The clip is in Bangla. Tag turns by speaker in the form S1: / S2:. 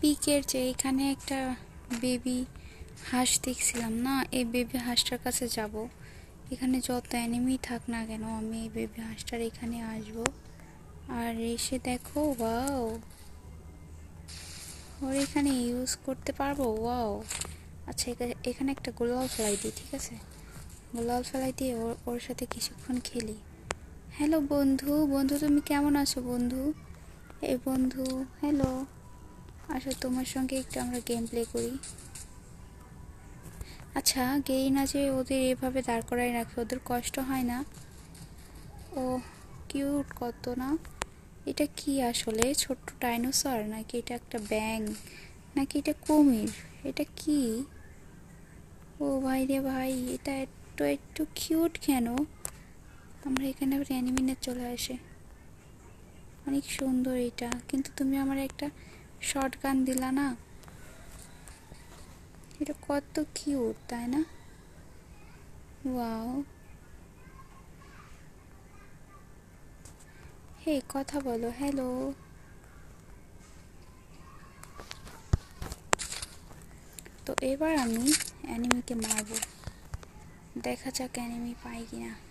S1: পিকের যে এখানে একটা বেবি হাঁস দেখছিলাম না? এই বেবি হাঁসটার কাছে যাব। এখানে যত অ্যানিমি থাক না কেন, আমি এই বেবি হাঁসটার এখানে আসব। আর এসে দেখো, ওয়াও! ওর এখানে ইউজ করতে পারব? ওয়াও! আচ্ছা এখা- এখানে একটা গোলাল ফেলাই দিই, ঠিক আছে? গোলাল ফেলাই দিয়ে ওর ওর সাথে কিছুক্ষণ খেলি। হ্যালো বন্ধু! বন্ধু, তুমি কেমন আছো বন্ধু? এই বন্ধু হ্যালো আসো তোমার সঙ্গে একটু আমরা গেম প্লে করি। আচ্ছা গেই না যে ওদের এভাবে দাঁড় করাই রাখে, ওদের কষ্ট হয় না। ও কিউট কত না। এটা কি আসলে? ছোট্ট ডাইনোসর নাকি এটা একটা ব্যাং নাকি এটা কুমির? এটা কি? ও ভাই রে ভাই, এটা একটু একটু কিউট কেন? আমরা এখানে আবার অ্যানিমিনে চলে আসে। অনেক সুন্দর এটা। কিন্তু তুমি আমার একটা শর্ট গান দিলা না? এটা কত কিউট, তাই না? ওয়াও। হে, কথা বলো, হ্যালো। তো এবার আমি অ্যানিমিকে মারবো। দেখা যাক অ্যানিমি পাই কিনা।